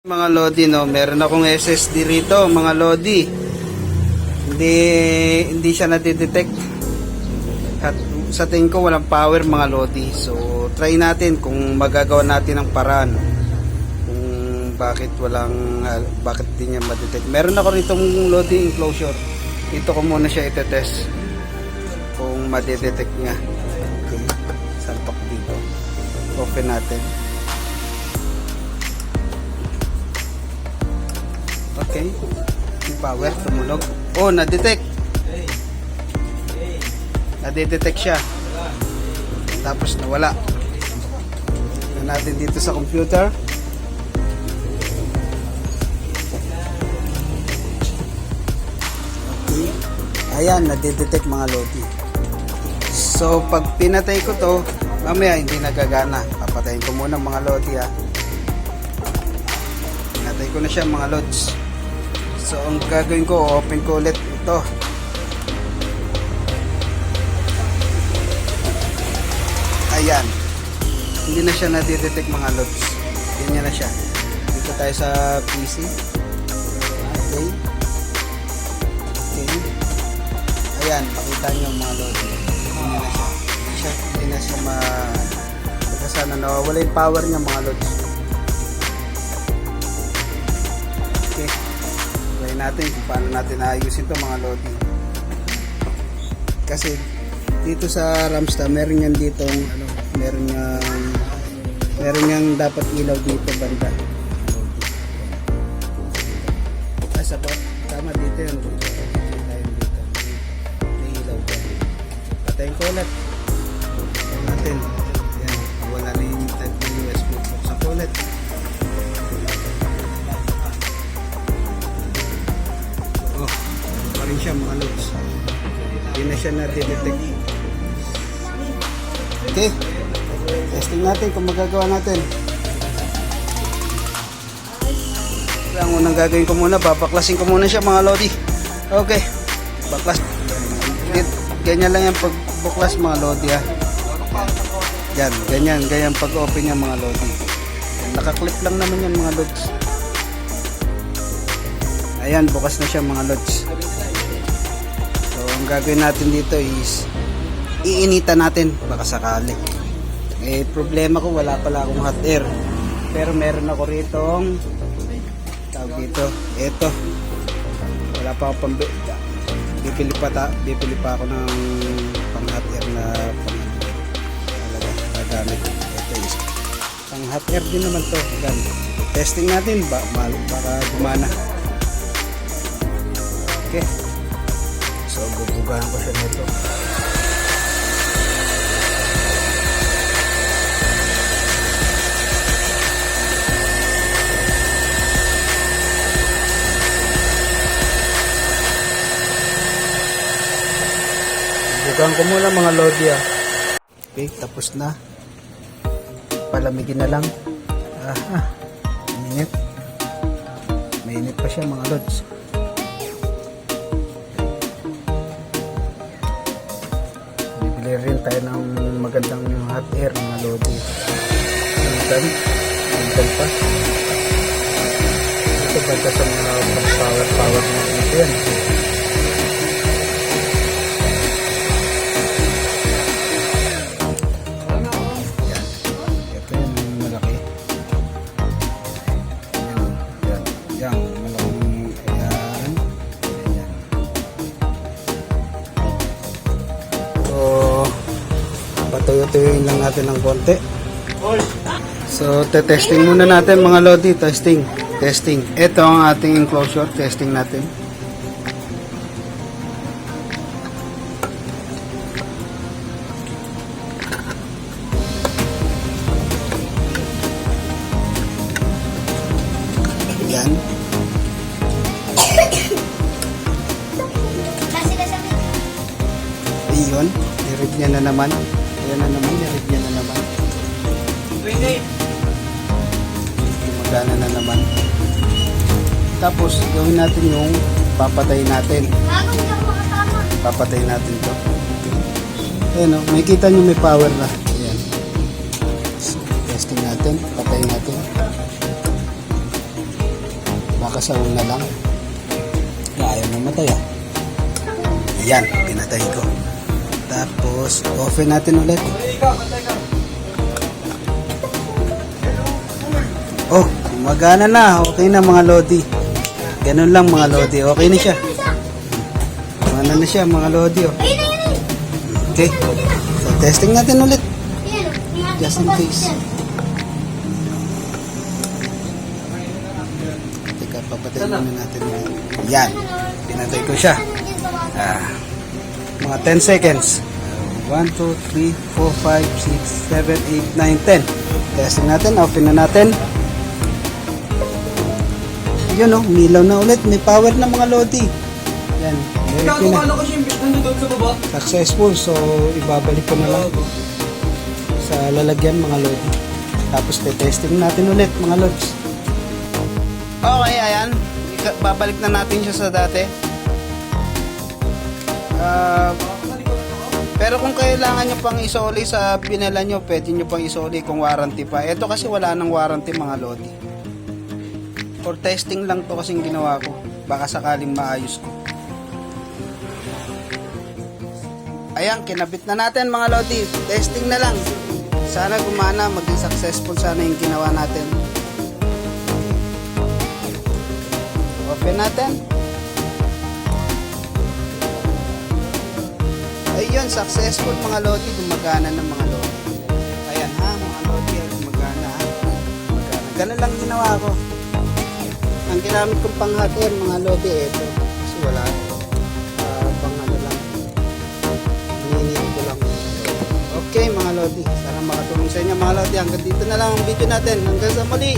Mga Lodi, no, meron akong SSD rito, mga Lodi. Hindi hindi siya nadidetect. At sa tingin ko walang power mga Lodi. So, try natin kung magagawa natin ng paraan. Kung bakit walang ah, bakit di niya madetect. Meron ako ritong Lodi enclosure. Dito ko muna siya itetest kung madidetect niya. Okay. Salpak dito. Open natin. Okay. Yung power, tumunog. Oh, na-detect. Na-detect siya. Tapos nawala. Tignan natin dito sa computer. Okay. Ayan, na-detect mga lodi. So, pag pinatay ko to, mamaya hindi nagagana. Papatayin ko muna mga lodi ha. Pinatay ko na siya mga lods. So, ang gagawin ko, open ko ulit ito. Ayan. Hindi na siya nadidetect mga lods. Ganyan na siya. Dito tayo sa PC. Okay. Okay. Ayan, makita niyo mga lods. Ganyan na siya. Hindi, siya, hindi na siya ma... Sana nawawala yung power niya mga lods. Natin kung paano natin ayusin to mga lodi. Kasi dito sa Ramsta, meron yan dito ano, meron yang meron yang dapat ilaw dito banda. Ah, sa? Tama dito yan. Dito. May ilaw dyan. Ko ulit. Patayin natin. Siya na-detect. Okay. Testing natin kung magagawa natin. Ang unang gagawin ko muna, babaklasin ko muna siya mga lodi. Okay. Baklas. Ganyan lang yung pagbuklas mga lodi ha. Yan, ganyan, ganyan pag-open niya mga lodi. Nakaklip lang naman yan mga lods. Ayan, bukas na siya mga lods. Gagawin natin dito is iinitan natin baka sakali. Eh, problema ko wala pala akong hot air. Pero meron ako ritong tawag dito, eto. Wala pa ako pang bibili pa ta, bibili pa ako ng pang hot air na pang gagamit. Ito is pang hot air din naman to. Gan. Testing natin ba para gumana. So, bubugahan ko siya nito. Bubugahan ko muna mga lodi ah. Okay, tapos na. Palamigin na lang. Ah, minute. Mainit pa siya mga lods. Rin tayo ng magandang hot air mga lodi. Mintan. Mintan pa. Ito banda sa mga power power na ito yan. Yan. Patuyo-tuyuin lang natin ng konti. So, te-testing muna natin mga lodi. Testing. Testing. Ito ang ating enclosure. Testing natin. Yan. Ayun. Nirig niya na naman. Tapos, gawin natin yung papatay natin. bago niya makatama. Papatay natin to. Ayan o. May kita nyo may power na. Ayan. So, testing natin. Patayin natin. nakasaul na lang. Ayaw namatay ah. Yan, pinatay ko. Tapos, open natin ulit. Oh, gumagana na. Okay na mga Lodi. Ganun lang mga Lodi. Okay na siya. Gumana na siya mga Lodi. Oh. Okay. So, testing natin ulit. Oh. Just in case. Teka, papatay muna natin. Yan. Pinatay ko siya. Ah, mga 10 seconds. 1, 2, 3, 4, 5, 6, 7, 8, 9, 10. Testing natin. Open na natin. Yun oh, umilaw na ulit. May power na mga Lodi. Yan. Na. Kano ko siya imbis nandun sa baba? Successful. So, ibabalik ko na lang sa lalagyan mga Lodi. Tapos, testing natin ulit mga Lods. Okay, ayan. Babalik na natin siya sa dati. Ah, pero kung kailangan nyo pang isoli sa pinela nyo, pwede nyo pang isoli kung warranty pa. Ito kasi wala nang warranty mga Lodi. For testing lang to kasing ginawa ko. Baka sakaling maayos ko. Ayan, kinabit na natin mga Lodi. Testing na lang. Sana gumana, maging successful sana yung ginawa natin. Open natin. Ayun, successful mga Lodi. Gumagana ng mga Lodi. Ayan ha, mga Lodi. Gumagana ha. Gumagana. Ganun lang ginawa ko. Ang ginamit kong pang hot air, mga Lodi, ito. Kasi wala. Ah, pang ano lang. Hininit ko lang. Okay mga Lodi, sana makatulong sa inyo mga Lodi. Hanggang dito na lang ang video natin. Hanggang sa muli.